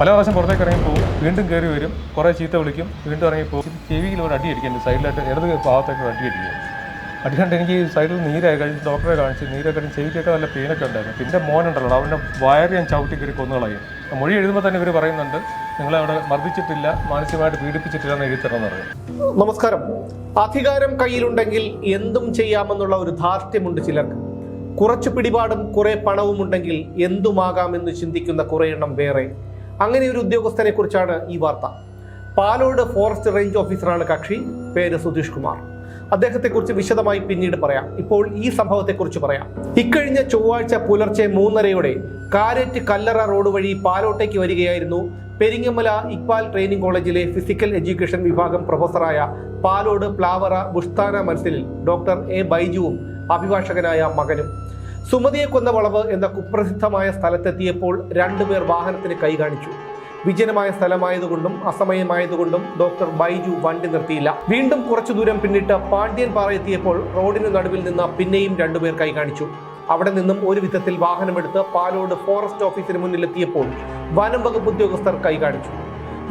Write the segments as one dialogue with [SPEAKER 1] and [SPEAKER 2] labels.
[SPEAKER 1] പല പ്രാവശ്യം പുറത്തേക്ക് ഇറങ്ങി പോകും. വീണ്ടും കയറി വരും. കുറേ ചീത്ത വിളിക്കും. വീണ്ടും ഇറങ്ങി പോകും. ചെവിയിൽ ഒരു അടി അടിക്കുന്നുണ്ട് സൈഡിലായിട്ട്. ഇടത് ഭാഗത്തേക്ക് ഒരു അടി അടിക്കുക അടി കണ്ട് എനിക്ക് സൈഡിൽ നീരായി കഴിഞ്ഞ് ഡോക്ടറെ കാണിച്ച് നീരൊക്കെ ചെവിക്കൊക്കെ നല്ല പെയിനൊക്കെ ഉണ്ടായിരുന്നു. പിന്നെ മോനുണ്ടല്ലോ. അവന്റെ വയർ ഞാൻ ചവിട്ടി കയറി കൊന്നുകളയും. മൊഴി എഴുതുമ്പോൾ തന്നെ ഇവർ പറയുന്നുണ്ട് നിങ്ങളെ അവിടെ മർദ്ദിച്ചിട്ടില്ല മാനസികമായിട്ട് പീഡിപ്പിച്ചിട്ടില്ല എന്ന് എഴുതി തരണം പറയും.
[SPEAKER 2] നമസ്കാരം. അധികാരം കയ്യിലുണ്ടെങ്കിൽ എന്തും ചെയ്യാമെന്നുള്ള ഒരു ധാർഷ്ട്യമുണ്ട് ചിലർക്ക്. കുറച്ച് പിടിപാടും കുറേ പണവും ഉണ്ടെങ്കിൽ എന്തുമാകാമെന്ന് ചിന്തിക്കുന്ന കുറേ എണ്ണം വേറെ. അങ്ങനെ ഒരു ഉദ്യോഗസ്ഥനെ കുറിച്ചാണ് ഈ വാർത്ത. പാലോട് ഫോറസ്റ്റ് റേഞ്ച് ഓഫീസറാണ് കക്ഷി. പേര് സുധീഷ് കുമാർ. അദ്ദേഹത്തെക്കുറിച്ച് വിശദമായി പിന്നീട് പറയാം. ഇപ്പോൾ ഈ സംഭവത്തെക്കുറിച്ച് പറയാം. ഇക്കഴിഞ്ഞ ചൊവ്വാഴ്ച പുലർച്ചെ മൂന്നരയോടെ കാരറ്റ് കല്ലറ റോഡ് വഴി പാലോട്ടേക്ക് വരികയായിരുന്നു പെരിങ്ങമല ഇക്ബാൽ ട്രെയിനിങ് കോളേജിലെ ഫിസിക്കൽ എഡ്യൂക്കേഷൻ വിഭാഗം പ്രൊഫസറായ പാലോട് പ്ലാവറ ബുഷ്താന മൻസിലിൽ ഡോക്ടർ എ ബൈജുവും അഭിഭാഷകനായ മകനും. സുമതിയെ കൊന്ന വളവ് എന്ന കുപ്രസിദ്ധമായ സ്ഥലത്തെത്തിയപ്പോൾ രണ്ടുപേർ വാഹനത്തിന് കൈ കാണിച്ചു. വിജനമായ സ്ഥലമായതുകൊണ്ടും അസമയമായതുകൊണ്ടും ഡോക്ടർ ബൈജു വണ്ടി നിർത്തിയില്ല. വീണ്ടും കുറച്ചു ദൂരം പിന്നിട്ട് പാണ്ഡ്യൻ പാറ എത്തിയപ്പോൾ റോഡിനു നടുവിൽ നിന്ന് പിന്നെയും രണ്ടുപേർ കൈ കാണിച്ചു. അവിടെ നിന്നും ഒരു വിധത്തിൽ വാഹനമെടുത്ത് പാലോട് ഫോറസ്റ്റ് ഓഫീസിന് മുന്നിലെത്തിയപ്പോൾ വനം വകുപ്പ് ഉദ്യോഗസ്ഥർ കൈ കാണിച്ചു.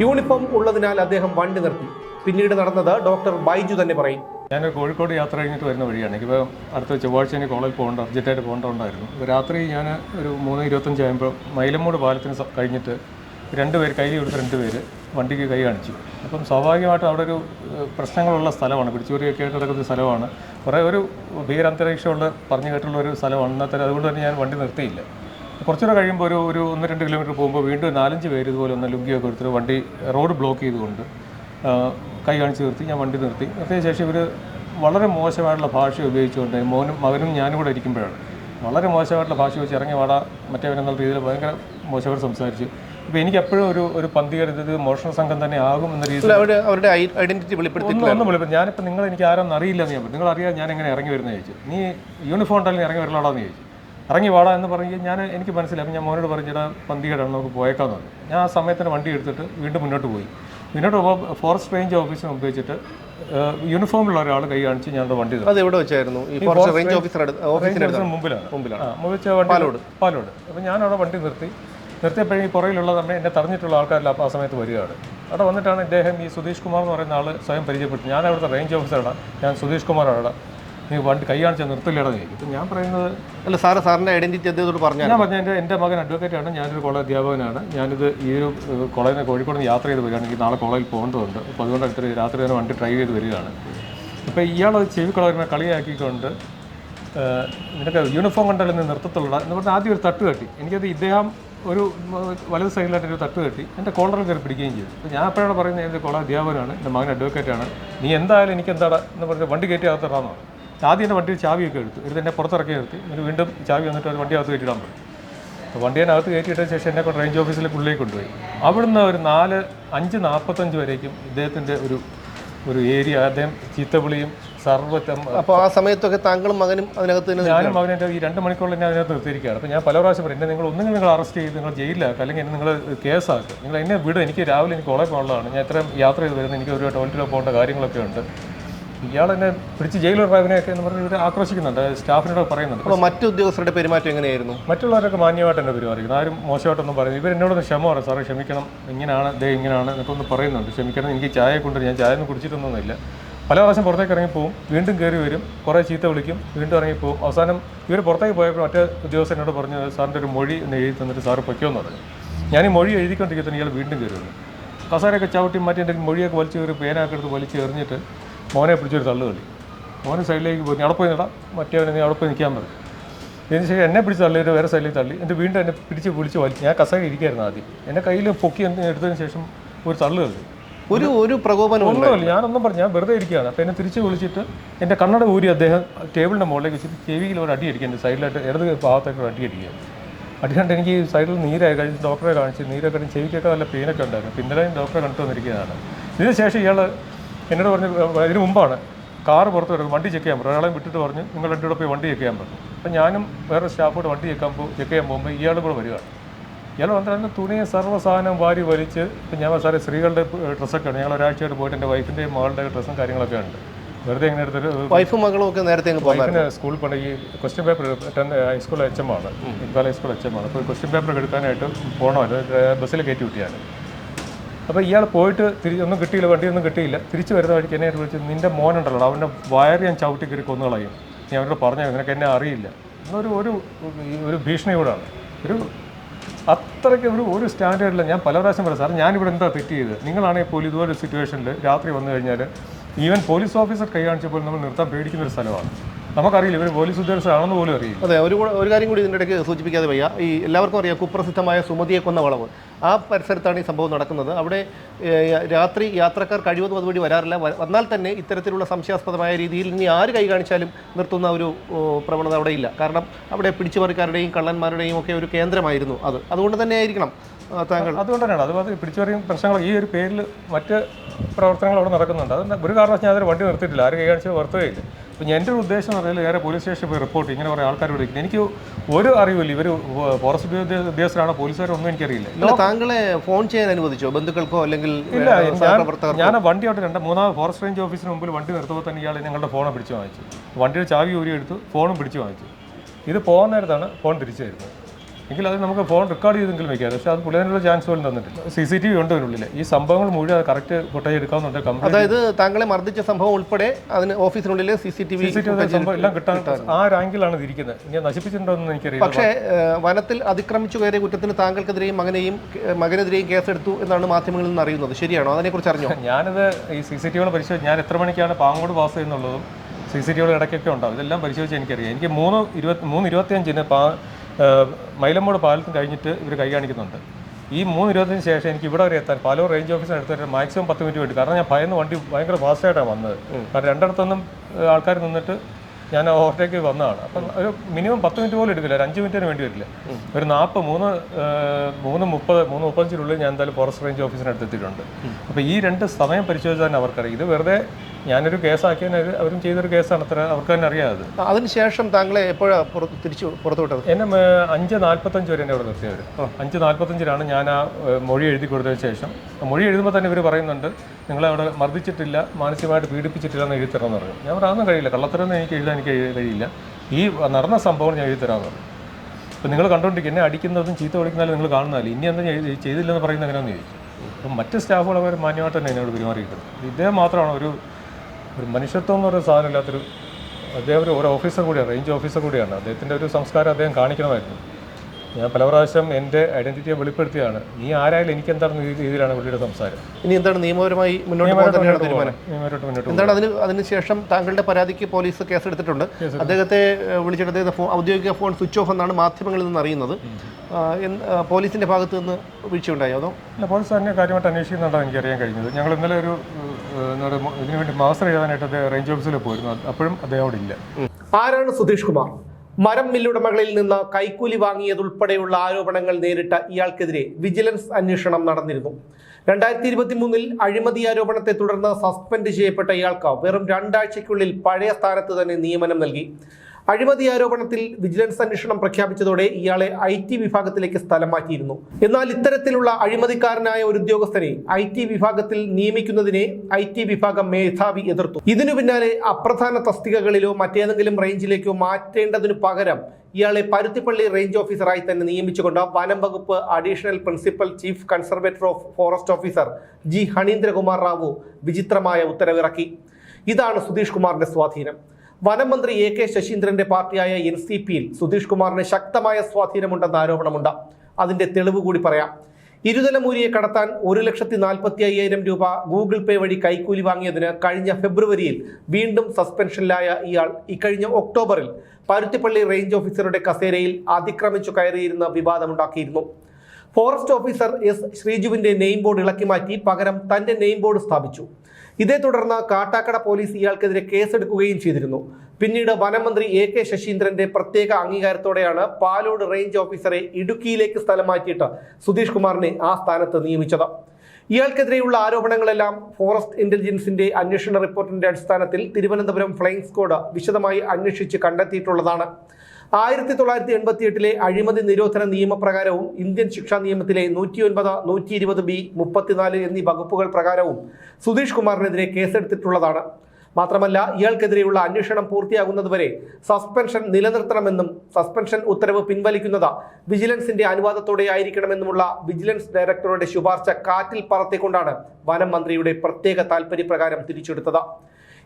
[SPEAKER 2] യൂണിഫോം ഉള്ളതിനാൽ അദ്ദേഹം വണ്ടി നിർത്തി. പിന്നീട് നടന്നത് ഡോക്ടർ ബൈജു തന്നെ പറയും.
[SPEAKER 1] ഞാൻ കോഴിക്കോട് യാത്ര കഴിഞ്ഞിട്ട് വരുന്ന വഴിയാണ്. എനിക്കിപ്പോൾ അടുത്ത ചൊവ്വാഴ്ച എനിക്ക് കോളേജിൽ പോകേണ്ട അർജന്റായിട്ട് പോകേണ്ടതുണ്ടായിരുന്നു അപ്പോൾ രാത്രി ഞാൻ ഒരു മൂന്ന് ഇരുപത്തഞ്ച് ആകുമ്പോൾ മൈലമ്മൂട് പാലത്തിന് കഴിഞ്ഞിട്ട് രണ്ട് പേര് കയ്യിൽ കൊടുത്ത രണ്ട് പേര് വണ്ടിക്ക് കൈ കാണിച്ചു. അപ്പം സ്വാഭാവികമായിട്ടും അവിടെ ഒരു പ്രശ്നങ്ങളുള്ള സ്ഥലമാണ്. പിടിച്ചുപറിയൊക്കെ ആയിട്ട് നടക്കുന്ന സ്ഥലമാണ്. കുറേ ഒരു ഭീരാന്തരീക്ഷമുള്ള പറഞ്ഞു കേട്ടുള്ള ഒരു സ്ഥലമാണ്. ഇന്നത്തെ അതുകൊണ്ട് തന്നെ ഞാൻ വണ്ടി നിർത്തിയില്ല. കുറച്ചുകൂടെ കഴിയുമ്പോൾ ഒരു ഒരു ഒന്ന് രണ്ട് കിലോമീറ്റർ പോകുമ്പോൾ വീണ്ടും നാലഞ്ച് പേര് ഇതുപോലെ ഒന്ന് ലുങ്കിയൊക്കെ എടുത്തിട്ട് വണ്ടി റോഡ് ബ്ലോക്ക് ചെയ്തുകൊണ്ട് കൈ കാണിച്ച് നിർത്തി ഞാൻ വണ്ടി നിർത്തി. നിർത്തിയ ശേഷം ഇവർ വളരെ മോശമായിട്ടുള്ള ഭാഷ ഉപയോഗിച്ചുകൊണ്ട് മോനും മകനും ഞാനും കൂടെ ഇരിക്കുമ്പോഴാണ്. വളരെ മോശമായിട്ടുള്ള ഭാഷ വെച്ച് ഇറങ്ങി വാടാ മറ്റേവനെന്നുള്ള രീതിയിൽ ഭയങ്കര മോശമായിട്ട് സംസാരിച്ചു. അപ്പോൾ എനിക്ക് എപ്പോഴും ഒരു ഒരു പന്തികരുത് മോഷണ സംഘം തന്നെ ആകും എന്ന രീതിയിൽ
[SPEAKER 2] അവരുടെ ഐഡന്റിറ്റി വെളിപ്പെടുത്തി
[SPEAKER 1] ഒന്നും ഒന്നും വിളിപ്പം ഞാനിപ്പോൾ നിങ്ങൾ എനിക്ക് ആരും അറിയില്ല എന്ന് ഞാൻ പറഞ്ഞു. നിങ്ങൾ ഞാൻ എങ്ങനെ ഇറങ്ങി വരുന്നത് ചോദിച്ചു. നീ യൂണിഫോം ഉണ്ടല്ലോ ഇറങ്ങി വരലോടാന്ന് ചോദിച്ചു. ഇറങ്ങി വാടാ എന്ന് പറഞ്ഞ് ഞാൻ എനിക്ക് മനസ്സിലായി. ഞാൻ മോനോട് പറഞ്ഞിടാ പന്തികേടാണ് നമുക്ക് പോയേക്കാന്ന് പറഞ്ഞു. ഞാൻ ആ സമയത്തിന് വണ്ടി എടുത്തിട്ട് വീണ്ടും മുന്നോട്ട് പോയി. പോകുമ്പോൾ ഫോറസ്റ്റ് റേഞ്ച് ഓഫീസർ ഉപയോഗിച്ചിട്ട് യൂണിഫോമിലുള്ള ഒരാൾ കൈ കാണിച്ച് ഞങ്ങളുടെ വണ്ടി.
[SPEAKER 2] അത് എവിടെ വെച്ചായിരുന്നു? ഈ ഫോറസ്റ്റ് റേഞ്ച്
[SPEAKER 1] ഓഫീസിന് മുമ്പിലാണ്.
[SPEAKER 2] മുമ്പിലാണ്.
[SPEAKER 1] മുമ്പിൽ വണ്ടി പാലോട്. പാലോട്. അപ്പോൾ ഞാൻ അവിടെ വണ്ടി നിർത്തി. നിർത്തിയപ്പോഴേ ഈ പുറയിലുള്ള തമ്മിൽ എന്നെ തടഞ്ഞിട്ടുള്ള ആൾക്കാരെല്ലാം ആ സമയത്ത് വരികയാണ്. അവിടെ വന്നിട്ടാണ് ഇദ്ദേഹം ഈ സുധീഷ് കുമാർ എന്ന് പറയുന്ന ആൾ സ്വയം പരിചയപ്പെട്ടു. ഞാൻ അവിടുത്തെ റേഞ്ച് ഓഫീസറാണ് ഞാൻ സുധീഷ് കുമാറാണ്. നീ വണ്ടി കൈ കാണിച്ചാൽ നിർത്തില്ലേടാ നീ. ഇപ്പം ഞാൻ പറയുന്നത്
[SPEAKER 2] അല്ല സാറ് സാറിന്റെ ഐഡന്റിറ്റി എന്തെങ്കിലും പറഞ്ഞു
[SPEAKER 1] ഞാൻ പറഞ്ഞ എന്റെ എന്റെ മകൻ അഡ്വക്കേറ്റാണ് ഞാനൊരു കോളേജ് അധ്യാപകനാണ്. ഞാനിത് ഈ ഒരു കോളേജിനെ കോഴിക്കോട് നിന്ന് യാത്ര ചെയ്ത് വരികയാണ്. എനിക്ക് നാളെ കോളേജിൽ പോകേണ്ടതുണ്ട്. അപ്പോൾ അതുകൊണ്ട് അടുത്ത രാത്രി തന്നെ വണ്ടി ഡ്രൈവ് ചെയ്ത് വരികയാണ്. അപ്പോൾ ഇയാളത് ചെവി കളറിനെ കളിയാക്കിക്കൊണ്ട് നിനക്ക് യൂണിഫോം കണ്ടല്ലോ നീ നിർത്തത്തുള്ള എന്ന് പറഞ്ഞാൽ ആദ്യം ഒരു തട്ട് കെട്ടി എനിക്കത് ഇദ്ദേഹം ഒരു വലത് സൈഡിലായിട്ട് ഒരു തട്ട് കെട്ടി എന്റെ കോളറിൽ കയറി പിടിക്കുകയും ചെയ്തു. അപ്പോൾ ഞാൻ എപ്പോഴാണ് പറയുന്നത് എന്റെ കോളേജ് അധ്യാപകനാണ് എന്റെ മകൻ അഡ്വക്കേറ്റാണ് നീ എന്തായാലും എനിക്ക് എന്താടാ എന്ന് പറഞ്ഞ് വണ്ടി കയറ്റി അകത്തിടാന്ന് പറഞ്ഞു. ആദ്യം എന്റെ വണ്ടിയിൽ ചാവിയൊക്കെ എടുത്തു. എടുത്ത് എന്നെ പുറത്തിറക്കി നിർത്തി. എന്നിട്ട് വീണ്ടും ചാവി വന്നിട്ട് ഒരു വണ്ടി അകത്ത് കയറ്റിടാൻ പറഞ്ഞു. അപ്പോൾ വണ്ടിയതിനകത്ത് കയറ്റിയിട്ട ശേഷം എന്നെ കൊണ്ട് റേഞ്ച് ഓഫീസിലേക്ക് ഉള്ളിലേക്ക് കൊണ്ടുപോയി. അവിടുന്ന് ഒരു നാല് അഞ്ച് നാൽപ്പത്തഞ്ച് വരേക്കും ഇദ്ദേഹത്തിന്റെ ഒരു ഒരു ഏരിയ അദ്ദേഹം ചീത്തവിളിയും സർവത്തം
[SPEAKER 2] അപ്പോൾ ആ സമയത്തൊക്കെ താങ്കളും മകനും അതിനകത്ത്
[SPEAKER 1] ഞാനും മകനെ ഈ രണ്ട് മണിക്കൂറിൽ എന്നെ അതിനകത്ത് നിർത്തിയിരിക്കുകയാണ്. അപ്പോൾ ഞാൻ പല പ്രാവശ്യം പറയും എന്നെ നിങ്ങൾ ഒന്നുകിൽ നിങ്ങൾ അറസ്റ്റ് ചെയ്ത് നിങ്ങൾ ജയിലിലാക്കുക അല്ലെങ്കിൽ എന്നെ നിങ്ങൾ കേസാക്കുക നിങ്ങൾ എന്നെ വിടും എനിക്ക് രാവിലെ എനിക്ക് കോളേജ് പോകാനുള്ളതാണ്. ഞാൻ ഇത്രയും യാത്ര ചെയ്ത് വരുന്നത് എനിക്ക് ഒരു ടോയ്ലറ്റിലോ പോകേണ്ട കാര്യങ്ങളൊക്കെ ഉണ്ട്. ഇയാൾ എന്നെ പിടിച്ച് ജയിലിൽ ഡ്രൈവിനെയൊക്കെ എന്ന് പറഞ്ഞ് ഇവർ ആക്രോശിക്കുന്നുണ്ട്. സ്റ്റാഫിനോട് പറയുന്നുണ്ട്.
[SPEAKER 2] അപ്പോൾ മറ്റു ഉദ്യോഗസ്ഥരുടെ പെരുമാറ്റം എങ്ങനെയായിരുന്നു?
[SPEAKER 1] മറ്റുള്ളവരൊക്കെ മാന്യമായിട്ട് എന്നെ പെരുമാറിക്കുന്നു ആരും മോശമായിട്ടൊന്നും പറയുന്നത് ഇവർ എന്നോടൊന്ന് ക്ഷമ പറയും. സാറേ ക്ഷമിക്കണം. ഇങ്ങനെയാണ് ദേ ഇങ്ങനെയാണ് എന്നൊക്കെ ഒന്ന് പറയുന്നുണ്ട്. ക്ഷമിക്കണം. എനിക്ക് ചായ കൊണ്ട് ഞാൻ ചായ ഒന്നും കുടിച്ചിട്ടൊന്നുമില്ല. പല പ്രാവശ്യം പുറത്തേക്ക് ഇറങ്ങി പോകും വീണ്ടും കയറി വരും. കുറേ ചീത്ത വിളിക്കും. വീണ്ടും ഇറങ്ങി പോകും അവസാനം ഇവർ പുറത്തേക്ക് പോയപ്പോൾ മറ്റേ ഉദ്യോഗസ്ഥനോട് പറഞ്ഞു സാറിന്റെ ഒരു മൊഴി എന്ന് എഴുതി തന്നിട്ട് സാറ് പൊയ്ക്കോന്ന് പറഞ്ഞു. ഞാൻ ഈ മൊഴി എഴുതിക്കൊണ്ടിരിക്കുന്ന ഇയാൾ വീണ്ടും കയറി വന്നു. കസാരയൊക്കെ ചവിട്ടി മാറ്റി എന്റെ മൊഴിയൊക്കെ വലിച്ചു കയറി പേനൊക്കെ എടുത്ത് വലിച്ചു എറിഞ്ഞിട്ട് മോനെ പിടിച്ചൊരു തള്ളു കളി. മോനെ സൈഡിലേക്ക് പോയി അവിടെ പോയി നടാം. മറ്റേവനെ നീ അവിടെ പോയി നിൽക്കാൻ പറഞ്ഞു ഇതിനുശേഷം എന്നെ പിടിച്ച് തള്ളി ഒരു വേറെ സൈഡിൽ തള്ളി. എന്റെ വീണ്ടും എന്നെ പിടിച്ച് പിടിച്ച് വലിച്ചു ഞാൻ കസാ ഇരിക്കായിരുന്നു ആദ്യം. എന്റെ കയ്യിൽ പൊക്കി എന്ന് എടുത്തതിന് ശേഷം ഒരു തള്ളു കളി.
[SPEAKER 2] ഒരു ഒരു പ്രകോപനം
[SPEAKER 1] ഒന്നുമില്ല ഞാനൊന്നും പറഞ്ഞു ഞാൻ വെറുതെ ഇരിക്കുകയാണ്. അപ്പോൾ എന്നെ തിരിച്ച് വിളിച്ചിട്ട് എന്റെ കണ്ണട ഊരി അദ്ദേഹം ടേബിളിന്റെ മുകളിലേക്ക് വെച്ചിട്ട് ചെവിയിൽ ഒരു അടി അടിക്കുക എന്റെ സൈഡിലായിട്ട് ഇടത് ഭാഗത്തേക്ക് ഒരു അടി അടിക്കുക അടി കണ്ട് എനിക്ക് സൈഡിൽ നീരായി കഴിഞ്ഞ് ഡോക്ടറെ കാണിച്ച് നീരൊക്കെ ചെവിക്കൊക്കെ നല്ല പെയിനൊക്കെ ഉണ്ടായിരുന്നു. പിന്നലെയും ഡോക്ടറെ കണ്ടു വന്നിരിക്കുന്നതാണ് ഇതിനുശേഷം ഇയാൾ എന്നോട് പറഞ്ഞ് ഇതിന് മുമ്പാണ് കാർ പുറത്ത് വരുന്നത് വണ്ടി ചെക്ക് ചെയ്യാൻ പറഞ്ഞു ഒരാളെ വിട്ടിട്ട് പറഞ്ഞു നിങ്ങൾ എന്റെ കൂടെ പോയി വണ്ടി ചെക്ക് ചെയ്യാൻ പറഞ്ഞു അപ്പം ഞാനും വേറെ സ്റ്റാഫോട് വണ്ടി ചെക്കാൻ പോ ചെക്ക് ചെയ്യാൻ പോകുമ്പോൾ ഇയാളും കൂടെ വരികയാണ് ഇയാൾ വന്നിട്ട് തുണിയെ സർവസാധനം വാരി വലിച്ച് ഇപ്പം ഞാൻ സാറേ സ്ത്രീകളുടെ ഡ്രസ്സൊക്കെ ഉണ്ട് ഞങ്ങൾ ഒരാഴ്ചയായിട്ട് പോയിട്ട് എന്റെ വൈഫിന്റെയും മകളുടെ ഡ്രസ്സും കാര്യങ്ങളൊക്കെ ഉണ്ട്. വെറുതെ ഇങ്ങനെ എടുത്തൊരു
[SPEAKER 2] വൈഫും മകളും ഒക്കെ നേരത്തെ
[SPEAKER 1] വൈഫിന് സ്കൂൾ കൊണ്ട് ഈ question paper ten high school H M ആണ്. ഇക്കാല ഹൈസ്കൂൾ എച്ച് എം ആണ്. അപ്പോൾ ക്വസ്റ്റ്യൻ പേപ്പർ എടുക്കാനായിട്ട് പോകണമല്ലോ ബസ്സിൽ കയറ്റി വിട്ടിയാണ് അപ്പോൾ ഇയാൾ പോയിട്ട് തിരി ഒന്നും കിട്ടിയില്ല വണ്ടിയൊന്നും കിട്ടിയില്ല. തിരിച്ചു വരുന്ന വഴിക്ക് എന്നെ വിളിച്ച് നിന്റെ മോനുണ്ടല്ലോ അവന്റെ വയർ ഞാൻ ചവിട്ടി കയറി കൊന്നുകളയും. ഞാൻ അവരോട് പറഞ്ഞു നിനക്ക് എന്നെ അറിയില്ല. എന്നൊരു ഒരു ഒരു ഭീഷണിയോടാണ്. ഒരു അത്രയ്ക്ക് ഒരു ഒരു സ്റ്റാൻഡേർഡില്ല ഞാൻ പല പ്രാവശ്യം പറയാം സാർ ഞാനിവിടെ എന്താ തെറ്റ് ചെയ്ത് നിങ്ങളാണെങ്കിൽ പോലും ഇതുപോലെ സിറ്റുവേഷനിൽ രാത്രി വന്നു കഴിഞ്ഞാൽ ഈവൻ പോലീസ് ഓഫീസർ കൈ കാണിച്ചപ്പോൾ നമ്മൾ നിർത്താൻ പേടിക്കുന്ന ഒരു സ്ഥലമാണ്. നമുക്കറിയില്ല ഇവർ പോലീസ് ഉദ്യോഗസ്ഥരാണെന്ന് പോലും അറിയില്ല.
[SPEAKER 2] അതെ ഒരു ഒരു കാര്യം കൂടി ഇതിന്റെ ഇടയ്ക്ക് സൂചിപ്പിക്കാതെ വയ്യ. ഈ എല്ലാവർക്കും അറിയാം കുപ്രസിദ്ധമായ സുമതിയെ കൊന്ന വളവ്. ആ പരിസരത്താണ് ഈ സംഭവം നടക്കുന്നത്. അവിടെ രാത്രി യാത്രക്കാർ കഴിവതും അതുവഴി വരാറില്ല. വന്നാൽ തന്നെ ഇത്തരത്തിലുള്ള സംശയാസ്പദമായ രീതിയിൽ ഇനി ആര് കൈ കാണിച്ചാലും നിർത്തുന്ന ഒരു പ്രവണത അവിടെ ഇല്ല. കാരണം അവിടെ പിടിച്ചുപറിക്കാരുടെയും കള്ളന്മാരുടെയും ഒക്കെ ഒരു കേന്ദ്രമായിരുന്നു അത്. അതുകൊണ്ട് തന്നെ ആയിരിക്കണം താങ്കൾ.
[SPEAKER 1] അതുകൊണ്ട് തന്നെയാണ്. അതുപോലെ അത് പിടിച്ചുപറിയും പ്രശ്നങ്ങൾ ഈ ഒരു പേരിൽ മറ്റ് പ്രവർത്തനങ്ങൾ അവിടെ നടക്കുന്നുണ്ട്. അത് ഒരു കാരണവശാലും ഞാൻ അതൊരു വണ്ടി നിർത്തിയിട്ടില്ല. ആര് കൈ കാണിച്ച് വർത്തുകയില്ല അപ്പോൾ എന്റെ ഒരു ഉദ്ദേശം എന്ന് പറഞ്ഞാൽ വേറെ പോലീസ് സ്റ്റേഷനിൽ പോയി റിപ്പോർട്ട് ഇങ്ങനെ കുറേ ആൾക്കാർ വിളിക്കുന്നത് എനിക്ക് ഒരു അറിവില്ല. ഇവർ ഫോറസ്റ്റ് ഉദ്യോഗ- ഉദ്യോഗസ്ഥരാണോ പോലീസുകാരോ ഒന്നും എനിക്കറിയില്ല
[SPEAKER 2] താങ്കളെ ഫോൺ ചെയ്യാൻ അനുവദിച്ചോ? ബന്ധുക്കൾക്കോ അല്ലെങ്കിൽ
[SPEAKER 1] ഇല്ല ഞാൻ വണ്ടി അവിടെ രണ്ട് മൂന്നാമത് ഫോറസ്റ്റ് റേഞ്ച് ഓഫീസിന് മുമ്പിൽ വണ്ടി നിർത്തുമ്പോൾ തന്നെ ഇയാൾ ഞങ്ങളുടെ ഫോണെ പിടിച്ച് വാങ്ങിച്ചു. വണ്ടിയുടെ ചാവി ഊരി എടുത്തു ഫോണും പിടിച്ച് വാങ്ങിച്ചു. ഇത് പോകുന്ന നേരത്താണ് ഫോൺ തിരിച്ചു തരുന്നത് എങ്കിൽ അത് നമുക്ക് ഫോൺ റെക്കോർഡ് ചെയ്തെങ്കിലും വെക്കാം. പക്ഷേ അത് പുള്ളിയതിനുള്ള ചാൻസ് പോലും തന്നിട്ടില്ല. സി സി ടി വി ഉണ്ട് ഇതിനുള്ളിൽ ഈ സംഭവങ്ങൾ മുഴുവൻ അത് കറക്റ്റ് ഫുട്ടേജ് എടുക്കാവുന്നുണ്ട് കമ്പനി
[SPEAKER 2] അതായത് താങ്കളെ മർദ്ദിച്ച സംഭവം ഉൾപ്പെടെ അതിന് ഓഫീസിനുള്ളിൽ സി സി ടി വി
[SPEAKER 1] സംഭവം എല്ലാം കിട്ടാൻ ആ റാങ്കിലാണ് ഇത് ഇരിക്കുന്നത്. ഇനി നശിപ്പിച്ചിട്ടുണ്ടോ എന്ന് എനിക്കറിയാം
[SPEAKER 2] പക്ഷേ വനത്തിൽ അതിക്രമിച്ചു കയറിയ കുറ്റത്തിന് താങ്കൾക്കെതിരെയും മകനെയും മകനെതിരെയും കേസെടുത്തു എന്നാണ് മാധ്യമങ്ങളിൽ നിന്ന് അറിയുന്നത്. ശരിയാണോ? അതിനെക്കുറിച്ച് അറിഞ്ഞോ?
[SPEAKER 1] ഞാനിത് ഈ സി സി ടി വികൾ പരിശോധിച്ച് ഞാൻ എത്ര മണിക്കാണ് പാങ്ങോട് പാസ് ചെയ്യുന്നുള്ളതും സി സി ടി വികൾ ഇടയ്ക്കൊക്കെ ഉണ്ടാവും. ഇതെല്ലാം പരിശോധിച്ച് എനിക്കറിയാം. എനിക്ക് മൂന്ന് ഇരുപത്തി മൂന്ന് ഇരുപത്തിയഞ്ചിന് പാ മൈലമ്മോട് പാലത്തും കഴിഞ്ഞിട്ട് ഇവർ കൈ കാണിക്കുന്നുണ്ട്. ഈ മൂന്ന് ഇരുപത്തിന് ശേഷം എനിക്ക് ഇവിടെ വരെ എത്താൻ പാലൂർ റേഞ്ച് ഓഫീസിന് അടുത്ത് മാക്സിമം പത്ത് മിനിറ്റ് വേണ്ടി. കാരണം ഞാൻ ഭയന്ന് വണ്ടി ഭയങ്കര ഫാസ്റ്റായിട്ടാണ് വന്നത്. കാരണം രണ്ടിടത്തൊന്നും ആൾക്കാർ നിന്നിട്ട് ഞാൻ ഓവർടേക്ക് വന്നതാണ്. അപ്പം ഒരു മിനിമം പത്ത് മിനിറ്റ് പോലും എടുക്കില്ല. ഒരു അഞ്ച് മിനിറ്റിന് വേണ്ടി വരില്ല. ഒരു നാൽപ്പത് മൂന്ന് മൂന്ന് മുപ്പത് മൂന്ന് മുപ്പത്തഞ്ചിനുള്ളിൽ ഞാൻ എന്തായാലും ഫോറസ്റ്റ് റേഞ്ച് ഓഫീസിന് അടുത്തെത്തിയിട്ടുണ്ട് അപ്പോൾ ഈ രണ്ട് സമയം പരിശോധിച്ചാൽ അവർക്കറിയാം. ഇത് വെറുതെ ഞാനൊരു കേസാക്കിയതിന് അവരും ചെയ്തൊരു കേസാണ്. അത്ര അവർക്ക് തന്നെ
[SPEAKER 2] അറിയാതെ അതിനുശേഷം താങ്കളെ എപ്പോഴാണ് പുറത്ത് തിരിച്ചു പുറത്തു വിട്ടത്
[SPEAKER 1] എന്നെ മേ, അഞ്ച് നാൽപ്പത്തഞ്ച് വരെ എന്നെ അവിടെ നിർത്തിയവർ അഞ്ച് നാൽപ്പത്തഞ്ചിലാണ് ഞാൻ ആ ഏഹ്, മൊഴി എഴുതി കൊടുത്തതിന് ശേഷം. മൊഴി എഴുതുമ്പോൾ തന്നെ ഇവർ പറയുന്നുണ്ട് നിങ്ങളെ അവിടെ മർദ്ദിച്ചിട്ടില്ല മാനസികമായിട്ട് പീഡിപ്പിച്ചിട്ടില്ല എന്ന് എഴുതി തരാമെന്ന് പറഞ്ഞു. ഞാൻ പറഞ്ഞു അതൊന്നും കഴിയില്ല കള്ളത്തരൊന്നും എനിക്ക് എഴുതാൻ എനിക്ക് കഴിയില്ല. ഈ നടന്ന സംഭവം ഞാൻ എഴുതി തരാമെന്ന് പറഞ്ഞു. അപ്പോൾ നിങ്ങൾ കണ്ടുകൊണ്ടിരിക്കും എന്നെ അടിക്കുന്നതും ചീത്ത വിളിക്കുന്നതും നിങ്ങൾ കാണുന്നതല്ല? ഇനി എന്താ ഞാൻ ചെയ്- ചെയ്തില്ലെന്ന് പറയുന്നത് എങ്ങനെയാണെന്ന് ചോദിച്ചു. അപ്പം മറ്റ് സ്റ്റാഫുകൾ അവർ മാന്യമായിട്ട് തന്നെ എന്നോട് പെരുമാറിയിട്ടുണ്ട്. ഇദ്ദേഹം മാത്രമാണ് ഒരു ഒരു മനുഷ്യത്വം എന്ന് പറയുന്ന സാധനം ഇല്ലാത്തൊരു അദ്ദേഹം ഒരു ഒരു ഓഫീസർ കൂടിയാണ് റേഞ്ച് ഓഫീസർ കൂടിയാണ്. അദ്ദേഹത്തിന്റെ ഒരു സംസ്കാരം അദ്ദേഹം കാണിക്കണമായിരുന്നു. ഞാൻ പല പ്രാവശ്യം എന്റെ ഐഡന്റിറ്റിയെ വെളിപ്പെടുത്തിയാണ്. നീ ആരായാലും എനിക്ക് എന്താണെന്ന രീതിയിലാണ് പുള്ളിയുടെ സംസാരം.
[SPEAKER 2] ഇനി എന്താണ് നിയമപരമായി മുന്നോട്ട് എന്താണ് അതിന് അതിനുശേഷം താങ്കളുടെ പരാതിക്ക് പോലീസ് കേസെടുത്തിട്ടുണ്ട്. അദ്ദേഹത്തെ ഏഹ്, വിളിച്ചിട്ട് അദ്ദേഹത്തെ ഫോ ഔദ്യോഗിക ഫോൺ സ്വിച്ച് ഓഫ് എന്നാണ് മാധ്യമങ്ങളിൽ നിന്ന് അറിയുന്നത്. പോലീസിന്റെ ഭാഗത്ത് നിന്ന് വീഴ്ചയുണ്ടായോ അതോ?
[SPEAKER 1] അല്ല പോലീസ് തന്നെ കാര്യമായിട്ട് അന്വേഷിക്കുന്നുണ്ടോ എനിക്ക് അറിയാൻ കഴിഞ്ഞത്. ഞങ്ങൾ ഇന്നലെ ഒരു എന്താ ഇതിനു വേണ്ടി മാസ്റ്റർ എഴുതാനായിട്ട് റേഞ്ച് ഓഫീസിൽ പോയിരുന്നു. അപ്പോഴും അദ്ദേഹം അവിടെ ഇല്ല.
[SPEAKER 2] ആരാണ് സുധീഷ് കുമാർ? മരം മില്ലുടമകളിൽ നിന്ന് കൈക്കൂലി വാങ്ങിയതുൾപ്പെടെയുള്ള ആരോപണങ്ങൾ നേരിട്ട ഇയാൾക്കെതിരെ വിജിലൻസ് അന്വേഷണം നടന്നിരുന്നു. രണ്ടായിരത്തി ഇരുപത്തി മൂന്നിൽ അഴിമതി ആരോപണത്തെ തുടർന്ന് സസ്പെൻഡ് ചെയ്യപ്പെട്ട ഇയാൾക്ക് വെറും രണ്ടാഴ്ചയ്ക്കുള്ളിൽ പഴയ സ്ഥാനത്ത് തന്നെ നിയമനം നൽകി. അഴിമതി ആരോപണത്തിൽ വിജിലൻസ് അന്വേഷണം പ്രഖ്യാപിച്ചതോടെ ഇയാളെ ഐ ടി വിഭാഗത്തിലേക്ക് സ്ഥലം മാറ്റിയിരുന്നു. എന്നാൽ ഇത്തരത്തിലുള്ള അഴിമതിക്കാരനായ ഒരു ഉദ്യോഗസ്ഥനെ ഐ ടി വിഭാഗത്തിൽ നിയമിക്കുന്നതിനെ ഐ ടി വിഭാഗം മേധാവി എതിർത്തു. ഇതിനു പിന്നാലെ അപ്രധാന തസ്തികകളിലോ മറ്റേതെങ്കിലും റേഞ്ചിലേക്കോ മാറ്റേണ്ടതിനു പകരം ഇയാളെ പരുത്തിപ്പള്ളി റേഞ്ച് ഓഫീസറായി തന്നെ നിയമിച്ചുകൊണ്ട് വനം വകുപ്പ് additional principal chief conservator of forest officer G Haneendrakumar Rao വിചിത്രമായ ഉത്തരവിറക്കി. ഇതാണ് സുധീഷ് കുമാറിന്റെ സ്വാധീനം. വനം മന്ത്രി എ കെ ശശീന്ദ്രന്റെ പാർട്ടിയായ എൻ സി പിയിൽ സുധീഷ് കുമാറിന് ശക്തമായ സ്വാധീനമുണ്ടെന്ന ആരോപണമുണ്ട്. അതിന്റെ തെളിവ് കൂടി പറയാം. ഇരുതലമൂരിയെ കടത്താൻ ഒരു ലക്ഷത്തി നാൽപ്പത്തി അയ്യായിരം രൂപ ഗൂഗിൾ പേ വഴി കൈക്കൂലി വാങ്ങിയതിന് കഴിഞ്ഞ ഫെബ്രുവരിയിൽ വീണ്ടും സസ്പെൻഷനിലായ ഇയാൾ ഇക്കഴിഞ്ഞ ഒക്ടോബറിൽ പരുത്തിപ്പള്ളി റേഞ്ച് ഓഫീസറുടെ കസേരയിൽ അതിക്രമിച്ചു കയറിയിരുന്ന വിവാദമുണ്ടാക്കിയിരുന്നു. ഫോറസ്റ്റ് ഓഫീസർ എസ് ശ്രീജുവിന്റെ നെയിം ബോർഡ് ഇളക്കി മാറ്റി പകരം തന്റെ നെയിം ബോർഡ് സ്ഥാപിച്ചു. ഇതേ തുടർന്ന് കാട്ടാക്കട പോലീസ് ഇയാൾക്കെതിരെ കേസെടുക്കുകയും ചെയ്തിരുന്നു. പിന്നീട് വനമന്ത്രി എ കെ ശശീന്ദ്രന്റെ പ്രത്യേക അംഗീകാരത്തോടെയാണ് പാലോട് റേഞ്ച് ഓഫീസറെ ഇടുക്കിയിലേക്ക് സ്ഥലം മാറ്റിയിട്ട് സുധീഷ് കുമാറിനെ ആ സ്ഥാനത്ത് നിയമിച്ചത്. ഇയാൾക്കെതിരെയുള്ള ആരോപണങ്ങളെല്ലാം ഫോറസ്റ്റ് ഇന്റലിജൻസിന്റെ അന്വേഷണ റിപ്പോർട്ടിന്റെ അടിസ്ഥാനത്തിൽ തിരുവനന്തപുരം ഫ്ലൈയിങ് സ്ക്വാഡ് വിശദമായി അന്വേഷിച്ച് കണ്ടെത്തിയിട്ടുള്ളതാണ്. ആയിരത്തി തൊള്ളായിരത്തി എൺപത്തി എട്ടിലെ അഴിമതി നിരോധന നിയമപ്രകാരവും ഇന്ത്യൻ ശിക്ഷാ നിയമത്തിലെ നൂറ്റി ഒൻപത് നൂറ്റി ഇരുപത് ബി മുപ്പത്തിനാല് എന്നീ വകുപ്പുകൾ പ്രകാരവും സുധീഷ് കുമാറിനെതിരെ കേസെടുത്തിട്ടുള്ളതാണ്. മാത്രമല്ല ഇയാൾക്കെതിരെയുള്ള അന്വേഷണം പൂർത്തിയാകുന്നതുവരെ സസ്പെൻഷൻ നിലനിർത്തണമെന്നും സസ്പെൻഷൻ ഉത്തരവ് പിൻവലിക്കുന്നത് വിജിലൻസിന്റെ അനുവാദത്തോടെ ആയിരിക്കണമെന്നുമുള്ള വിജിലൻസ് ഡയറക്ടറുടെ ശുപാർശ കാറ്റിൽ പറത്തിക്കൊണ്ടാണ് വനം മന്ത്രിയുടെ പ്രത്യേക താൽപര്യപ്രകാരം തിരിച്ചെടുത്തത്.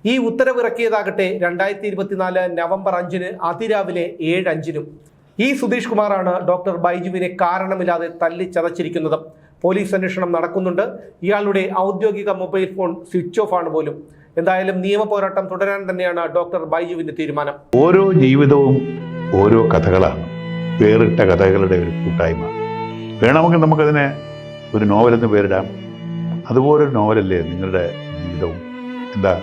[SPEAKER 2] ഈ ഉത്തരവിറക്കിയതാകട്ടെ രണ്ടായിരത്തി ഇരുപത്തിനാല് നവംബർ അഞ്ചിന് അതിരാവിലെ ഏഴ് അഞ്ചിനും ഈ സുധീഷ് കുമാറാണ് ഡോക്ടർ ബൈജുവിനെ കാരണമില്ലാതെ തല്ലിച്ചതച്ചിരിക്കുന്നത്. പോലീസ് അന്വേഷണം നടക്കുന്നുണ്ട്. ഇയാളുടെ ഔദ്യോഗിക മൊബൈൽ ഫോൺ സ്വിച്ച് ഓഫ് ആണ് പോലും. എന്തായാലും നിയമ പോരാട്ടം തുടരാൻ തന്നെയാണ് ഡോക്ടർ ബൈജുവിന്റെ തീരുമാനം.
[SPEAKER 3] ഓരോ ജീവിതവും ഓരോ കഥകളാണ്. വേറിട്ട കഥകളുടെ ഒരു കൂട്ടായ്മ. വേണമെങ്കിൽ നമുക്കതിനെ ഒരു നോവലെന്ന് പേരിടാം. അതുപോലൊരു നോവലല്ലേ നിങ്ങളുടെ ജീവിതവും? എന്താ?